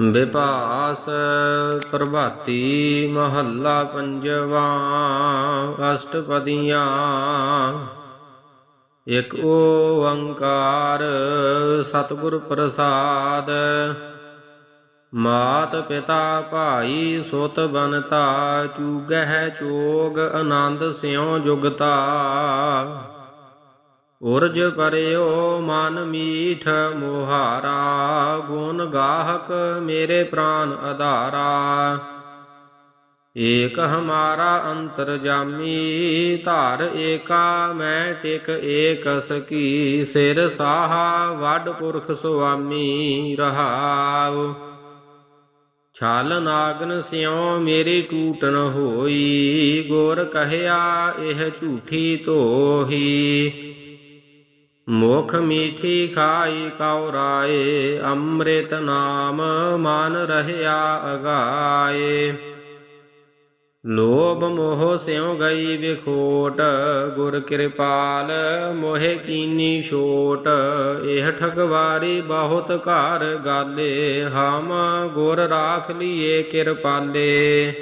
ਵਿਪਾਸ ਪ੍ਰਭਾਤੀ ਮਹੱਲਾ ਪੰਜਵਾ ਅਸ਼ਟਪਦੀਆਂ। ਇਕ ਓੰਕਾਰ ਸਤਿਗੁਰ ਪ੍ਰਸਾਦ। ਮਾਤ ਪਿਤਾ ਭਾਈ ਸੁਤ ਬਨਤਾ, ਚੂਗਹਿ ਚੋਗ ਆਨੰਦ ਸਿਉ ਜੁਗਤਾ। ਉਰਜ ਪਰਿਓ ਮਨ ਮੀਠ ਮੋਹਾਰਾ, ਗੁਣ ਗਾਹਕ ਮੇਰੇ ਪ੍ਰਾਨ ਆਧਾਰਾ ਏਕ ਹਮਾਰਾ ਅੰਤਰ ਜਾਮੀ ਧਾਰ ਏਕਾ, ਮੈਂ ਟਿਕ ਏਕ ਸਕੀ ਸਿਰ ਸਾਹਾ, ਵੱਡ ਪੁਰਖ ਸੁਆਮੀ ਰਹਾਉ। ਛਲ ਨਾਗਨ ਸਿਉ, ਮੇਰੀ ਟੂਟਨ ਹੋਈ, ਗੋਰ ਕਹਿਆ, ਇਹ ਝੂਠੀ ਧੋਹੀ। ਮੁਖ ਮੀਠੀ ਖਾਈ ਕਉ ਰਾਏ ਅੰਮ੍ਰਿਤ ਨਾਮ ਮਨ ਰਹਿਆ ਅਗਾਏ। ਲੋਭ ਮੋਹ ਸਿਉ ਗਈ ਵਿਖੋਟ, ਗੁਰ ਕਿਰਪਾਲ ਮੋਹਿ ਕੀਨੀ ਛੋਟ। ਇਹ ਠਗਵਾਰੀ ਬਹੁਤ ਘਰ ਗਾਲੇ, ਹਮ ਗੁਰ ਰਾਖ ਲੀਏ ਕਿਰਪਾਲੇ।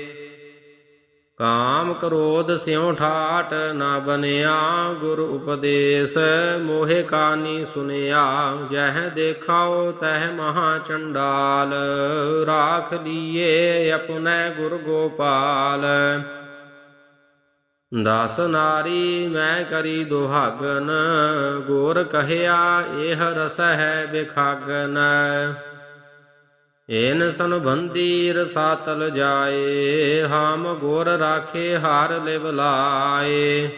ਕਾਮ ਕ੍ਰੋਧ ਸਿਉ ਠਾਟ ਨਾ ਬਨਿਆ ਗੁਰ ਉਪਦੇਸ਼ ਮੋਹਿ ਕਾਨੀ ਸੁਨਿਆ, ਜਹ ਦੇਖਾਓ ਤਹ ਮਹਾ ਚੰਡਾਲ, ਰਾਖ ਲੀਏ ਆਪਣੈ ਗੁਰ ਗੋਪਾਲ। ਦਸ ਨਾਰੀ ਮੈਂ ਕਰੀ ਦੁਹਾਗਨ, ਗੋਰ ਕਹਿਆ ਇਹ ਰਸ ਹੈ ਬਿਖਾਗਨ। ਏਨ ਸੰਬੰਧੀ ਰਸਾਤਲ ਜਾਏ, ਹਾਮ ਗੁਰ ਰਾਖੇ ਹਾਰ ਲਿਵ ਲਾਏ।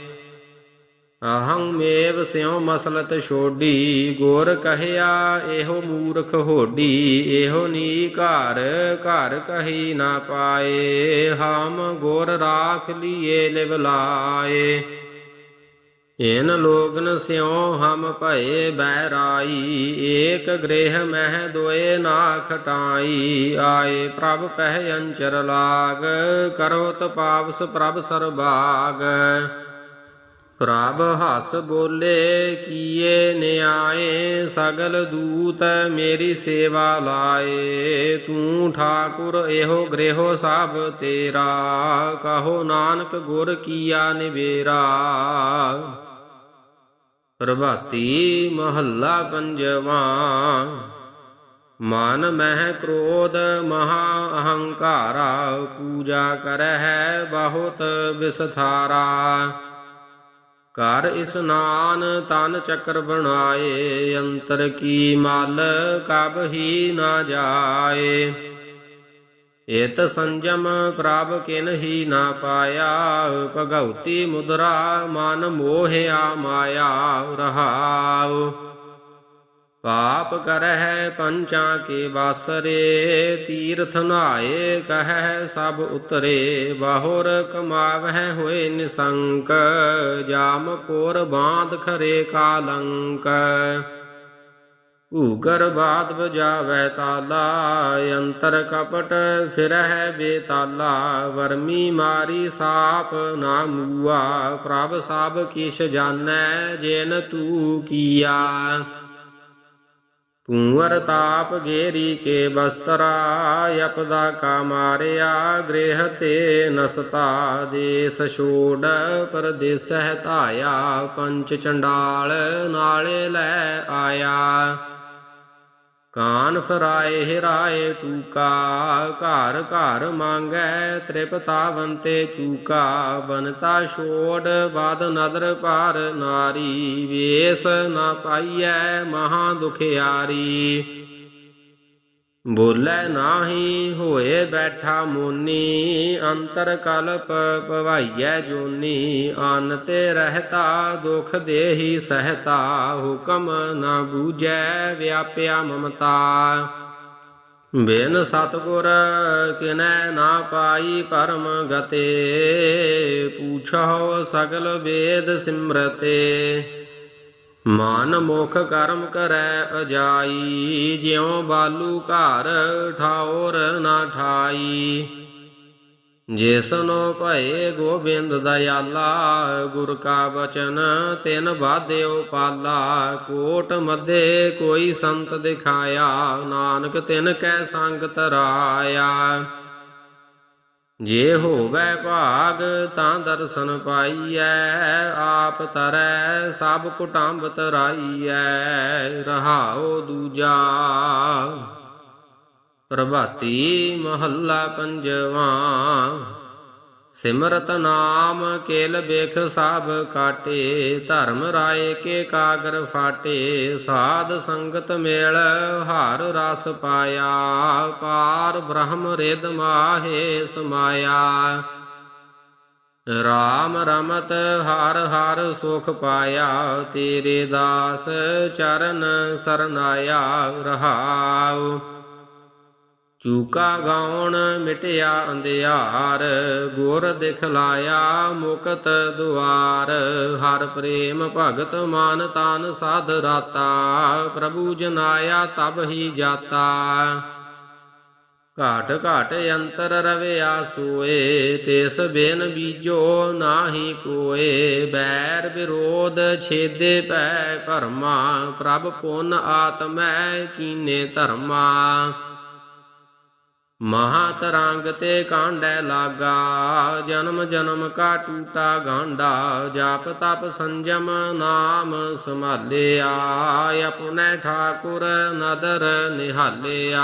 ਅਹੰ ਮੇਵ ਸਿਉ ਮਸਲਤ ਛੋਡੀ, ਗੋਰ ਕਹਿਆ ਇਹੋ ਮੂਰਖ ਹੋਡੀ, ਇਹੋ ਨੀ ਘਰ ਘਰ ਕਹੀ ਨਾ ਪਾਏ। ਹਾਮ ਗੁਰ ਰਾਖ ਲੀਏ ਲਿਵ ਲਾਏ। ਇਨ ਲੋਗਨ ਸਿਉ ਹਮ ਭਏ ਬੈਰਾਈ ਏਕ ਗ੍ਰਹਿ ਮਹਿ ਦੋਏ ਨਾ ਖਟਾਈ ਆਏ ਪ੍ਰਭ ਪਹਿ ਅੰਚਰ ਲਾਗ ਕਰੋ ਤਪਾਵਸ ਪ੍ਰਭ ਸਰਬਾਗ। ਪ੍ਰਭ ਹਸ ਬੋਲੇ, ਕੀਏ ਨਿਆਏ, ਸਗਲ ਦੂਤ ਮੇਰੀ ਸੇਵਾ ਲਾਏ। ਤੂੰ ਠਾਕੁਰ ਇਹੋ ਗ੍ਰਹਿ ਸਭ ਤੇਰਾ, ਕਹੋ ਨਾਨਕ ਗੁਰ ਕੀਆ ਨਿਵੇਰਾ। ਪ੍ਰਭਾਤੀ ਮਹੱਲਾ ਪੰਜਵਾ। ਮਨ ਮਹਿ ਕ੍ਰੋਧ ਮਹਾ ਅਹੰਕਾਰਾ, ਪੂਜਾ ਕਰਹਿ ਬਹੁਤ ਵਿਸਥਾਰਾ ਕਰ ਇਸਨਾਨ ਤਨ ਚੱਕਰ ਬਣਾਏ, ਅੰਤਰ ਕੀ ਮਲ ਕਬ ਹੀ ਨਾ ਜਾਏ। ਇਤ ਸੰਜਮ ਪ੍ਰਭ ਕਿਨ ਹੀ ਨਾ ਪਾਇਆ, ਭਗਉਤੀ ਮੁਦਰਾ ਮਨ ਮੋਹਿਆ ਮਾਇਆ ਰਹਾਉ। ਪਾਪ ਕਰਹਿ ਪੰਚਾਂ ਕੇ ਵਾਸਰੇ ਤੀਰਥ ਨਾਏ ਕਹੈ ਸਭ ਉਤਰੇ, ਬਾਹੁਰ ਕਮਾਵਹਿ ਹੋਏ ਨਿਸੰਕ, ਜਾਮ ਪੋਰ ਬਾਂਧ ਖਰੇ ਕਾਲੰਕ। ਭੂਗਰ ਬਾਦ ਬਜਾਵੈ ਤਾਲਾ, ਅੰਤਰ ਕਪਟ ਫਿਰਹਿ ਬੇਤਾਲਾ, ਵਰਮੀ ਮਾਰੀ ਸਾਪ ਨਾ ਮੂਆ, ਪ੍ਰਭ ਸਾਬ ਕਿਛ ਜਾਣੈ, ਜੇਨ ਤੂ ਕੀਆ। ਪੂਰ ਤਾਪ ਗੇਰੀ ਕੇ ਬਸਤਰਾ ਅਪਦਾ ਕਾ ਮਾਰਿਆ, ਗ੍ਰਹਿ ਤੇ ਨਸਤਾ, ਦੇਸ ਛੋੜ ਪਰਦੇਸ ਹਤਾਇਆ ਪੰਚ ਚੰਡਾਲ ਨਾਲੇ ਲੈ ਆਇਆ। ਕਾਨ ਫਰਾਏ ਹਿਰਾਏ ਟੂਕਾ, ਘਰ ਘਰ ਮੰਗੈ ਤ੍ਰਿਪਤਾਵੰਤੇ ਚੂਕਾ, ਬਨਤਾ ਛੋੜ ਬਾਦ ਨਦਰ ਪਾਰ ਨਾਰੀ, ਵੇਸ ਨਾ ਪਾਈਐ ਮਹਾ ਦੁਖਿਆਰੀ। ਬੋਲੇ ਨਾਹੀ ਹੋਏ ਬੈਠਾ ਮੋਨੀ, ਅੰਤਰ ਕਲਪ ਭਵਾਈਐ ਜੋਨੀ ਅਨ ਤੇ ਰਹਤਾ ਦੁਖ ਦੇਹੀ ਸਹਤਾ, ਹੁਕਮ ਨਾ ਬੂਝੈ ਵਿਆਪਿਆ ਮਮਤਾ। ਬਿਨ ਸਤਗੁਰ ਕਿਨੈ ਨਾ ਪਾਈ ਪਰਮ ਗਤੇ ਪੂਛੋ ਸਗਲ ਵੇਦ ਸਿਮਰਤੇ। ਮਨ ਮੁਖ ਕਰਮ ਕਰੈ ਅਜਾਈ, ਜਿਉ ਬਾਲੂ ਘਰ ਠਾਉਰ ਨਾ ਠਾਈ। ਜਿਸਨੋ ਭਏ ਗੋਬਿੰਦ ਦਇਆਲਾ, ਗੁਰ ਕਾ ਬਚਨ ਤਿਨ ਬਾਧਿਓ ਪਾਲਾ ਕੋਟ ਮਧੇ ਕੋਈ ਸੰਤ ਦਿਖਾਇਆ, ਨਾਨਕ ਤਿਨ ਕੈ ਸੰਗ ਤਰਾਇਆ ਜੇ ਹੋਵੇ ਭਾਗ ਤਾਂ ਦਰਸ਼ਨ ਪਾਈਐ, ਆਪ ਤਰੈ ਸਭ ਕੁਟੰਬ ਤਰਾਈਐ ਰਹਾਉ ਦੂਜਾ। ਪ੍ਰਭਾਤੀ ਮਹੱਲਾ ਪੰਜਵਾਂ। ਸਿਮਰਤ ਨਾਮ ਕੇਲ ਬੇਖ ਸਭ ਕਾਟੇ, ਧਰਮ ਰਾਏ ਕੇ ਕਾਗਰ ਫਾਟੇ, ਸਾਧ ਸੰਗਤ ਮੇਲ ਹਰ ਰਸ ਪਾਇਆ, ਪਾਰ ਬ੍ਰਹਮ ਰਿਦ ਮਾਹੇ ਸਮਾਇਆ। ਰਾਮ ਰਮਤ ਹਰ ਹਰ ਸੁਖ ਪਾਇਆ, ਤੇਰੇ ਦਾਸ ਚਰਨ ਸਰਨਾਇਆ ਰਹਾਉ। ਚੂਕਾ ਗਾਉਣ ਮਿਟਿਆ ਅੰਧਿਆਰ, ਗੁਰ ਦਿਖਲਾਇਆ ਮੁਕਤ ਦੁਆਰ। ਹਰ ਪ੍ਰੇਮ ਭਗਤ ਮਾਨ ਤਾਨ ਸਾਧ ਰਾਤਾ, ਪ੍ਰਭੂ ਜਨਾਇਆ ਤਬ ਹੀ ਜਾਤਾ। ਘਾਟ ਘਾਟ ਅੰਤਰ ਰਵਿਆ ਸੋਏ ਤਿਸ ਬਿਨ ਬੀਜੋ ਨਾਹੀ ਕੋਏ। ਬੈਰ ਵਿਰੋਧ ਛੇਦੇ ਪੈ ਭਰਮਾ, ਪ੍ਰਭ ਪੁੰਨ ਆਤਮੈ ਕੀਨੇ ਧਰਮਾ। ਮਹਾ ਤਰੰਗ ਤੇ ਕਾਂਡੈ ਲਾਗਾ, ਜਨਮ ਜਨਮ ਕਾ ਟੂਟਾ ਗਾਂਡਾ, ਜਾਪ ਤਪ ਸੰਜਮ ਨਾਮ ਸੰਭਾਲਿਆ, ਆਪਣੇ ਠਾਕੁਰ ਨਦਰ ਨਿਹਾਲਿਆ।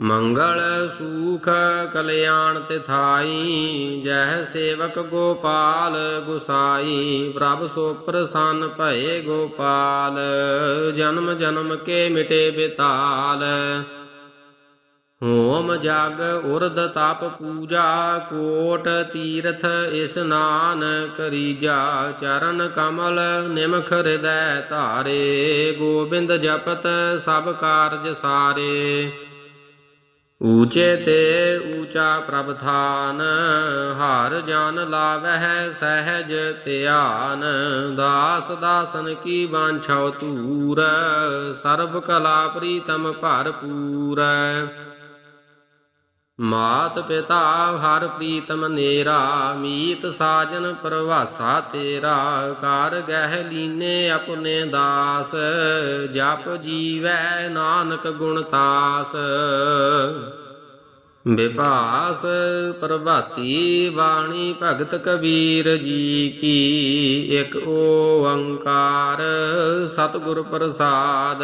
ਮੰਗਲ ਸੂਖ ਕਲਿਆਣ ਤਿਥਾਈ ਜਹ ਸੇਵਕ ਗੋਪਾਲ ਗੁਸਾਈ, ਪ੍ਰਭ ਸੋ ਪ੍ਰਸੰਨ ਭਏ ਗੋਪਾਲ, ਜਨਮ ਜਨਮ ਕੇ ਮਿਟੇ ਬਿਤਾਲ। ਹੋਮ ਜਗ ਉਰਦ ਤਪ ਪੂਜਾ ਕੋਟ ਤੀਰਥ ਇਸਨਾਨ ਕਰੀਜਾ ਚਰਨ ਕਮਲ ਨਿਮਖ ਹਿਰਦੈ ਧਾਰੇ, ਗੋਬਿੰਦ ਜਪਤ ਸਭ ਕਾਰਜ ਸਾਰੇ। ਊਚੇ ਤੇ ਊਚਾ ਪ੍ਰਭ ਥਾਨ, ਹਰ ਜਨ ਲਾਵਹਿ ਸਹਿਜ ਧਿਆਨ, ਦਾਸ ਦਾਸਨ ਕੀ ਬਾਂਛਾਉ ਤੂਰ ਸਰਬ ਕਲਾ ਪ੍ਰੀਤਮ ਭਰਪੂਰ। ਮਾਤ ਪਿਤਾ ਹਰ ਪ੍ਰੀਤਮ ਨੇਰਾ, ਮੀਤ ਸਾਜਨ ਪ੍ਰਵਾਸਾ ਤੇਰਾ ਕਰ ਗਹਿ ਲੀਨੇ ਆਪਣੇ ਦਾਸ, ਜਪ ਜੀਵੈ ਨਾਨਕ ਗੁਣ ਤਾਸ। ਵਿਭਾਸ ਪ੍ਰਭਾਤੀ ਬਾਣੀ ਭਗਤ ਕਬੀਰ ਜੀ ਕੀ, ਇੱਕ ਓੰਕਾਰ ਸਤਿਗੁਰ ਪ੍ਰਸਾਦ।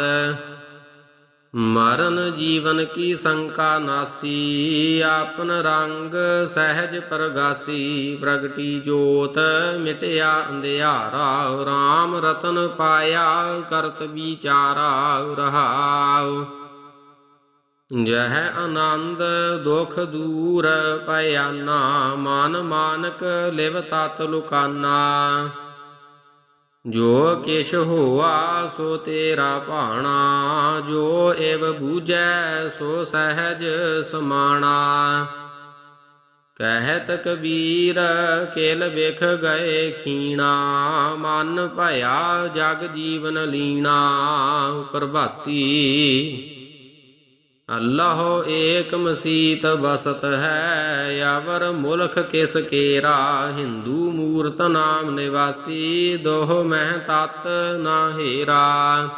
ਮਰਨ ਜੀਵਨ ਕੀ ਸੰਕਾ ਨਾਸੀ, ਆਪਨ ਰੰਗ ਸਹਿਜ ਪ੍ਰਗਾਸੀ, ਪ੍ਰਗਟੀ ਜੋਤ ਮਿਟਿਆ ਅੰਧਿਆਰਾ RAM ਰਤਨ ਪਾਇਆ ਕਰਤ ਵਿਚਾਰਾ ਰਹਾਉ। ਜਹ ਆਨੰਦ ਦੁਖ ਦੂਰ ਪਿਆਨਾ ਮਨ ਮਾਨਕ ਲਿਵ ਤਤ ਲੁਕਾਨਾ। ਜੋ ਕਿਛ ਹੋਆ ਸੋ ਤੇਰਾ ਭਾਣਾ, ਜੋ ਏਵ ਬੂਝੈ ਸੋ ਸਹਿਜ ਸਮਾਣਾ। ਕਹਿਤ ਕਬੀਰ, ਕੇਲ ਵਿਖ ਗਏ ਖੀਣਾ, ਮਨ ਭਇਆ ਜਗ ਜੀਵਨ ਲੀਣਾ, ਪ੍ਰਭਾਤੀ ਅੱਲਾਹ ਏਕ ਮਸੀਤ ਬਸਤ ਹੈ ਯਾਵਰ ਮੁਲਖ ਕਿਸ ਕੇਰਾ, ਹਿੰਦੂ ਮੂਰਤ ਨਾਮ ਨਿਵਾਸੀ, ਦੋਹ ਮਹਿ ਤਤ ਨਾ ਹੀਰਾ।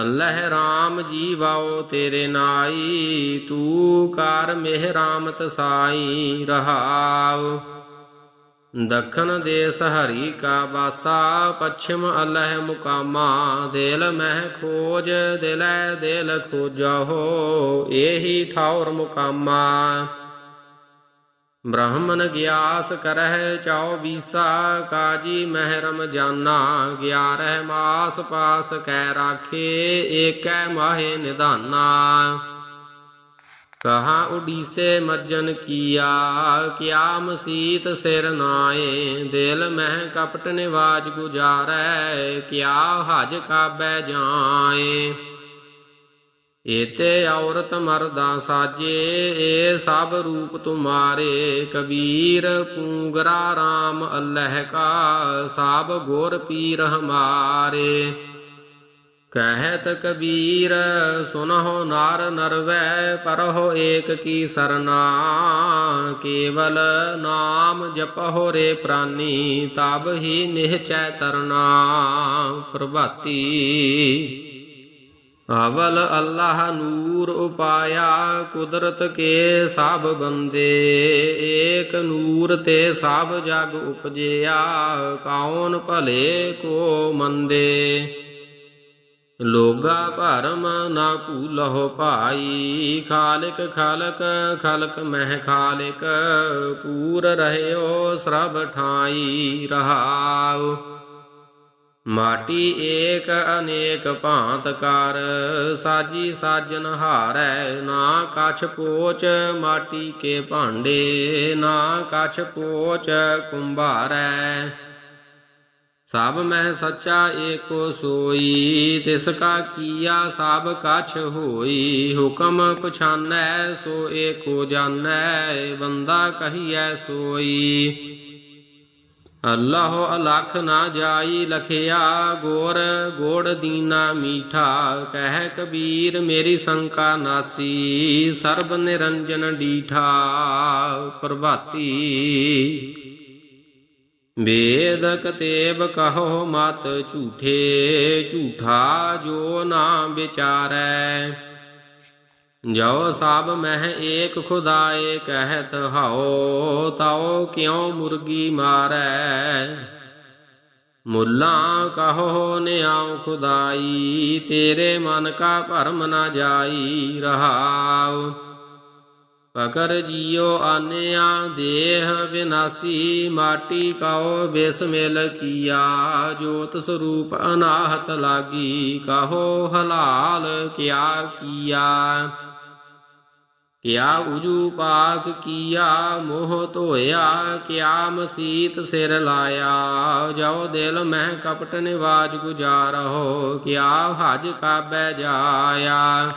ਅੱਲਾਹ ਰਾਮ ਜੀਵਾਓ ਤੇਰੇ ਨਾਈ, ਤੂੰ ਕਰ ਮਿਹ ਰਾਮਤ ਸਾਈ ਰਹਾਉ। ਦੱਖਣ ਦੇਸ ਹਰੀ ਕਾ ਵਾਸਾ, ਪੱਛਮ ਅਲਹ ਮੁਕਾਮਾ, ਦਿਲ ਮਹਿ ਖੋਜ, ਦਿਲੈ ਦਿਲ ਖੋਜਹੁ, ਏਹੀ ਠੌਰ ਮੁਕਾਮਾ। ਬ੍ਰਾਹਮਣ ਗਿਆਸ ਕਰਹਿ ਚੌ ਬੀਸਾ ਕਾਜੀ ਮਹਿਰਮ ਜਾਨਾ, ਗਿਆਰਹਿ ਮਾਸ ਪਾਸ ਕੈ ਰਾਖੇ, ਏਕੈ ਮਾਹੇ ਨਿਧਾਨਾ। ਕਹਾ ਉਡੀਸੇ ਮੱਜਨ ਕੀਆ, ਕਿਆ ਮਸੀਤ ਸਿਰ ਨਾਏ, ਦਿਲ ਮਹਿ ਕਪਟ ਨਿਵਾਜ ਗੁਜਾਰੈ, ਕਿਆ ਹਜ ਕਾਬੈ ਜਾਏ। ਏਤੇ ਔਰਤ ਮਰਦਾ ਸਾਜੇ, ਏ ਸਭ ਰੂਪ ਤੁਮਾਰੇ, ਕਬੀਰ ਪੂੰਗਰਾ RAM ਅੱਲਹ ਕਾ ਸਭ ਗੁਰ ਪੀਰ ਹਮਾਰੇ। ਕਹਿਤ ਕਬੀਰ, ਸੁਨਹੁ ਨਾਰ ਨਰਵੈ, ਪਰਹੁ ਏਕ ਕੀ ਸਰਨਾ, ਕੇਵਲ ਨਾਮ ਜਪਹੁ ਰੇ ਪ੍ਰਾਨੀ, ਤਬ ਹੀ ਨਿਹਚੈ ਤਰਨਾ। ਪ੍ਰਭਾਤੀ ਅਵਲ ਅੱਲਾਹ ਨੂਰ ਉਪਾਇਆ, ਕੁਦਰਤ ਕੇ ਸਭ ਬੰਦੇ, ਏਕ ਨੂਰ ਤੇ ਸਭ ਜਗ ਉਪਜਿਆ, ਕੌਣ ਭਲੇ ਕੋ ਮੰਦੇ। ਲੋਗਾ ਭਰਮ ਨਾ ਭੂਲਹੁ ਭਾਈ, ਖਾਲਕ ਖਾਲਕ, ਖਲਕ ਮਹਿ ਖਾਲਕ, ਪੂਰ ਰਹਿਓ ਸਰਬ ਠਾਈ ਰਹਾਉ। ਮਾਟੀ ਏਕ ਅਨੇਕ ਭਾਂਤ ਕਰ, ਸਾਜੀ ਸਾਜਨ ਹਾਰੈ ਨਾ ਕਛ ਪੋਚ, ਮਾਟੀ ਕੇ ਭਾਂਡੇ ਨਾ ਕਛ ਪੋਚ ਕੁੰਭਾਰੈ। ਸਭ ਮਹਿ ਸੱਚਾ ਏਕੋ ਸੋਈ, ਤਿਸ ਕਾ ਕੀਆ ਸਭ ਕਛ ਹੋਈ। ਹੁਕਮ ਪਛਾਨੈ, ਸੋ ਏਕੋ ਜਾਣੈ ਬੰਦਾ ਕਹੀਐ ਸੋਈ। ਅੱਲਾਹ ਅਲਖ ਨਾ ਜਾਈ ਲਖਿਆ, ਗੋਰ ਗੋੜ ਦੀਨਾ ਮੀਠਾ। ਕਹਿ ਕਬੀਰ ਮੇਰੀ ਸੰਕਾ ਨਾਸੀ, ਸਰਬ ਨਿਰੰਜਨ ਡੀਠਾ। ਪ੍ਰਭਾਤੀ ਵੇਦ ਕਤੇਬ ਕਹੋ ਮਤ ਝੂਠੇ, ਝੂਠਾ ਜੋ ਨਾ ਵਿਚਾਰੈ। ਜੋ ਸਭ ਮਹਿ ਏਕ ਖੁਦਾਏ ਕਹਿਤ ਹਉ, ਤਉ ਕਿਉ ਮੁਰਗੀ ਮਾਰੈ। ਮੁੱਲਾ ਕਹੋ ਨਿਆਉ ਖੁਦਾਈ, ਤੇਰੇ ਮਨ ਕਾ ਭਰਮ ਨਾ ਜਾਈ ਰਹਾਉ। ਪਕਰ ਜੀਉ ਆਨਿਆ, ਦੇਹ ਵਿਨਾਸੀ ਮਾਟੀ ਕਉ ਬਿਸਮਿਲ ਕੀਆ। ਜੋਤ ਸਰੂਪ ਅਨਾਹਤ ਲਾਗੀ, ਕਹੋ ਹਲਾਲ ਕਿਆ ਕੀਆ। ਕਿਆ ਉਜੂ ਪਾਕ ਕੀਆ, ਮੋਹ ਧੋਇਆ, ਕਿਆ ਮਸੀਤ ਸਿਰ ਲਾਇਆ। ਜੋ ਦਿਲ ਮਹਿ ਕਪਟ ਨਿਵਾਜ ਗੁਜਾਰਹੁ ਕਿਆ ਹਜ ਕਾਬੈ ਜਾਇਆ।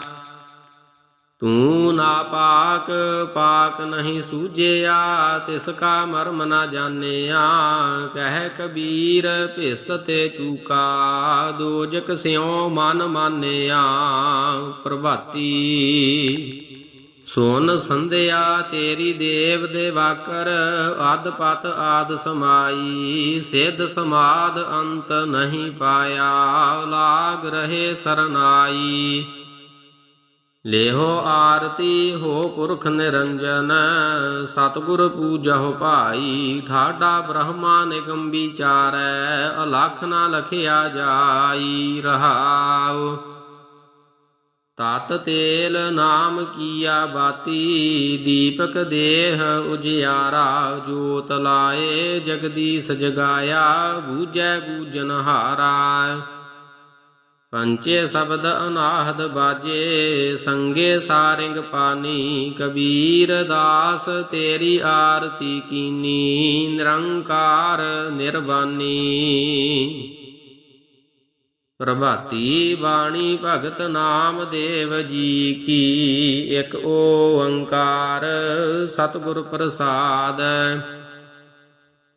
ਤੂੰ ਨਾ ਪਾਕ ਪਾਕ ਨਹੀਂ ਸੂਝਿਆ, ਤਿਸ ਕਾ ਮਰਮ ਨਾ ਜਾਣਿਆ। ਕਹਿ ਕਬੀਰ, ਭਿਸਤ ਤੇ ਚੂਕਾ ਦੋਜਕ ਸਿਉ ਮਨ ਮਾਨਿਆ। ਪ੍ਰਭਾਤੀ, ਸੋਨ ਸੰਧਿਆ ਤੇਰੀ ਦੇਵ ਦੇ ਵਾਕਰ ਅਦ ਪਤ ਆਦ ਸਮਾਈ। ਸਿੱਧ ਸਮਾਦ ਅੰਤ ਨਹੀਂ ਪਾਇਆ, ਲਾਗ ਰਹੇ ਸਰਨਾਈ। ਲੇਹੋ ਆਰਤੀ ਹੋ ਪੁਰਖ ਨਿਰੰਜਨ, ਸਤਿਗੁਰ ਪੂਜਹੁ ਭਾਈ, ਠਾਡਾ ਬ੍ਰਹਮਾ ਨਿਗਮ ਵਿਚਾਰੈ, ਅਲਖ ਨਾ ਲਖਿਆ ਜਾਈ ਰਹਾਉ। ਤਤ ਤੇਲ ਨਾਮ ਕੀਆ ਬਾਤੀ, ਦੀਪਕ ਦੇਹ ਉਜਿਆਰਾ, ਜੋਤ ਲਾਏ, ਜਗਦੀਸ਼ ਜਗਾਇਆ ਬੂਜੈ ਬੂਜਨ ਹਾਰਾ ਪੰਚੇ ਸ਼ਬਦ ਅਨਾਹਦ ਬਾਜੇ, ਸੰਗੇ ਸਾਰਿੰਗ ਪਾਨੀ, ਕਬੀਰ ਦਾਸ ਤੇਰੀ ਆਰਤੀ ਕੀਨੀ, ਨਿਰੰਕਾਰ ਨਿਰਵਾਨੀ। ਪ੍ਰਭਾਤੀ ਬਾਣੀ ਭਗਤ ਨਾਮ ਦੇਵ ਜੀ ਕੀ, ਇੱਕ ਓੰਕਾਰ ਸਤਿਗੁਰ ਪ੍ਰਸਾਦ।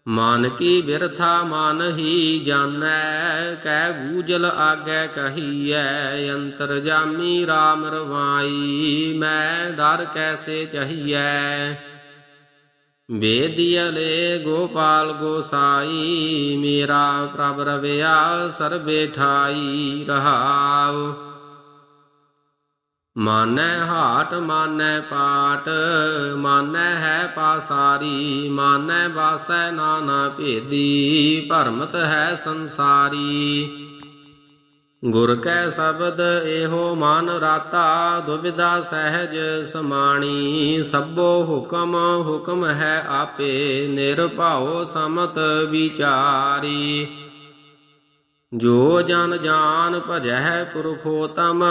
ਮਨ ਕੀ ਬਿਰਥਾ ਮਨ ਹੀ ਜਾਣੈ ਕੈ ਬੂਜਲ ਆਗੇ ਕਹੀਐ ਅੰਤਰ ਜਾਮੀ RAM ਰਵਾਈ ਮੈਂ ਡਰ ਕੈਸੇ ਚਹੀਐ ਵੇਦੀਅਲੇ ਗੋਪਾਲ ਗੋਸਾਈ ਮੇਰਾ ਪ੍ਰਭ ਰਵਿਆ ਸਰਬੇ ਠਾਈ ਰਹਾਉ ਮਾਨੈ ਹਾਟ, ਮਾਨੈ ਪਾਟ, ਮਾਨੈ ਹੈ ਪਾਸਾਰੀ, ਮਾਨੈ ਵਾਸੈ ਨਾਨਾ ਭੇਦੀ, ਭਰਮਤ ਹੈ ਸੰਸਾਰੀ। ਗੁਰ ਕੈ ਸ਼ਬਦ ਇਹੋ ਮਨ ਰਾਤਾ ਦੁਬਿਦਾ ਸਹਿਜ ਸਮਾਣੀ, ਸਭੋ ਹੁਕਮ ਹੁਕਮ ਹੈ ਆਪੇ, ਨਿਰਭਉ ਸਮਤ ਵਿਚਾਰੀ। ਜੋ ਜਨ ਜਾਨ ਭਜੈ ਪੁਰਖੋਤਮ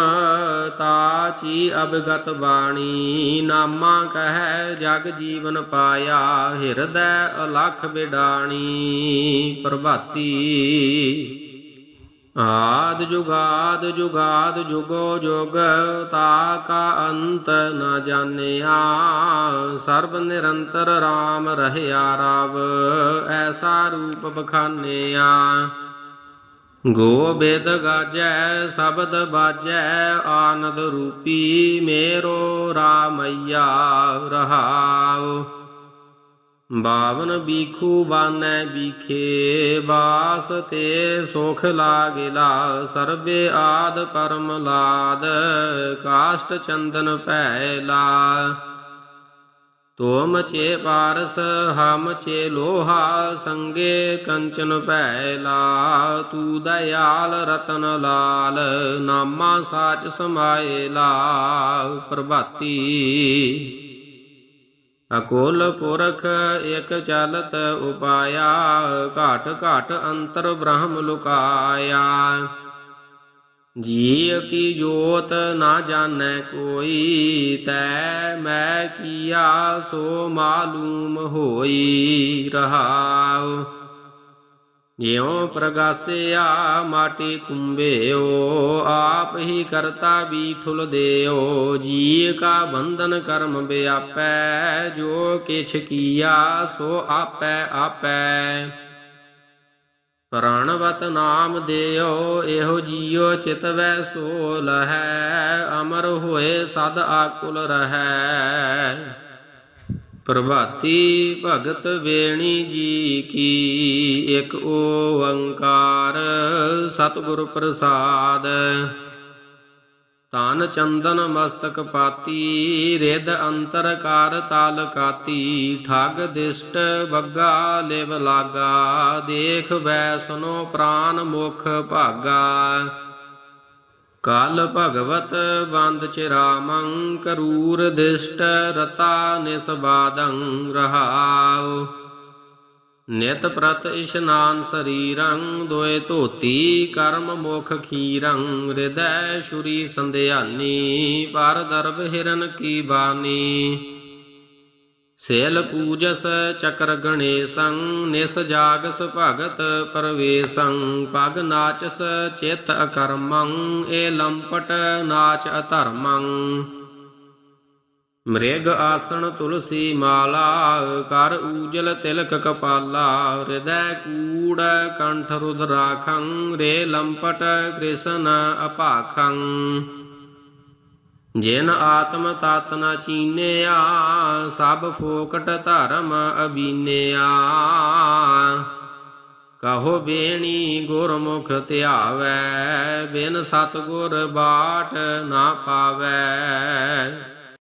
ਤਾਚੀ ਅਬਗਤ ਬਾਣੀ। ਨਾਮਾ ਕਹੈ ਜਗ ਜੀਵਨ ਪਾਇਆ, ਹਿਰਦੈ ਅਲਖ ਬਿਡਾਣੀ। ਪ੍ਰਭਾਤੀ ਆਦ ਜੁਗਾਦ ਜੁਗਾਦ ਜੁਗੋ ਜੁਗ, ਤਾ ਕਾ ਅੰਤ ਨ ਜਾਣਿਆ। ਸਰਬ ਨਿਰੰਤਰ RAM ਰਹਿਆ ਰਾਵ, ਐਸਾ ਰੂਪ ਬਖਾਨਿਆ। ਗੋਬਿੰਦ ਗਾਜੈ, ਸ਼ਬਦ ਬਾਜੈ, ਆਨੰਦ ਰੂਪੀ ਮੇਰੋ ਰਾਮਈਆ ਰਹਾਉ। ਬਾਵਨ ਬੀਖੂ ਬਾਨੈ ਬੀਖੇ, ਬਾਸ ਤੇ ਸੁਖ ਲਾਗਿਲਾ, ਸਰਬੇ ਆਦ ਪਰਮ ਲਾਦ, ਕਾਸ਼ਟ ਚੰਦਨ ਭੈ ਲਾ। ਤੋਮ ਚੇ ਪਾਰਸ, ਹਮ ਚੇ ਲੋਹਾ, ਸੰਗੇ ਕੰਚਨ ਭੈ ਲਾ, ਤੂ ਦਇਆਲ ਰਤਨ ਲਾਲ, ਨਾਮਾ ਸਾਚ ਸਮਾਏ ਲਾ, ਪ੍ਰਭਾਤੀ। ਅਕੋਲ ਪੁਰਖ ਇਕ ਚਲਤ ਉਪਾਇਆ, ਘਾਟ ਘਾਟ ਅੰਤਰ ਬ੍ਰਹਮ ਲੁਕਾਇਆ। ਜੀ ਕੀ ਜੋਤ ਨਾ ਜਾਣੈ ਕੋਈ, ਤੈ ਮੈਂ ਕੀਆ ਸੋ ਮਾਲੂਮ ਹੋਈ ਰਹਾਉ। ਜਿਉ ਪ੍ਰਗਾਸਿਆ ਮਾਟੀ ਕੁੰਬਿਓ, ਆਪ ਹੀ ਕਰਤਾ ਵੀ ਠੁਲ ਦਿਓ। ਜੀ ਕਾ ਬੰਧਨ ਕਰਮ ਵਿਆਪੈ, ਜੋ ਕਿਛ ਕੀਆ ਸੋ ਆਪੈ ਆਪੈ। ਪ੍ਰਣਵਤ ਨਾਮ ਦਿਓ, ਇਹੋ ਜੀਉ ਚਿਤਵੈ ਸੋ ਲਹੈ ਅਮਰ ਹੋਏ ਸਦ ਆਕੁਲ ਰਹੈ। ਪ੍ਰਭਾਤੀ ਭਗਤ ਵੇਣੀ ਜੀ ਕੀ, ਇੱਕ ਓੰਕਾਰ ਸਤਿਗੁਰ ਪ੍ਰਸਾਦ। ਤਨ ਚੰਦਨ ਮਸਤਕ ਪਾਤੀ ਰਿਦ ਅੰਤਰ ਕਾਰ ਤਾਲ ਕਾਤੀ, ਠਗ ਦਿਸ਼ਟ ਬੱਗਾ ਲਿਵ ਲਾਗਾ, ਦੇਖ ਵੈ ਸੁਨੋ ਪ੍ਰਾਨ ਮੁਖ ਭਾਗਾ। ਕਾਲ ਭਗਵਤ ਬੰਦ ਚਿਰਾਮੰ, ਕਰੂਰ ਦਿਸ਼ਟ ਰਤਾ ਨਿਸਬਾਦੰ ਰਹਾਉ। ਨਿਤ ਪ੍ਰਤ ਇਸ਼ਨਾਨ ਸਰੀਰੰ, ਦੋਏ ਧੋਤੀ ਕਰਮ ਮੁਖ ਖੀਰੰ, ਹਿਰਦੈ ਸ਼ੁਰੀ ਸੰਧਿਆਨੀ, ਪਰ ਦਰਬ ਹਿਰਨ ਕੀ ਬਾਨੀ। ਸੇਲ ਪੂਜਸ ਚਕਰ ਗਣੇਸੰ, ਨਿਸ ਜਾਗਸ ਭਗਤ ਪਰਵੇਸੰ, ਪਗ ਨਾਚਸ ਚਿਤ ਅਕਰਮੰ, ਏ ਲੰਪਟ ਨਾਚ ਅਧਰਮੰ। ਮ੍ਰਿਗ ਆਸਣ ਤੁਲਸੀ ਮਾਲਾ ਕਰ ਊਜਲ ਤਿਲਕ ਕਪਾਲਾ, ਹਿਰਦੈ ਕੂੜ ਕੰਠ ਰੁਦਰਾਖੰ ਰੇ ਲੰਪਟ ਕ੍ਰਿਸ਼ਨ ਅਪਾਖੰ। ਜਿਨ ਆਤਮ ਤਤ ਨ ਚੀਨਿਆ, ਸਭ ਫੋਕਟ ਧਰਮ ਅਬੀਨਿਆ। ਕਹੋ ਬੇਣੀ ਗੁਰਮੁਖ ਧਿਆਵੈ, ਬਿਨ ਸਤਗੁਰ ਬਾਟ ਨਾ ਪਾਵੈ।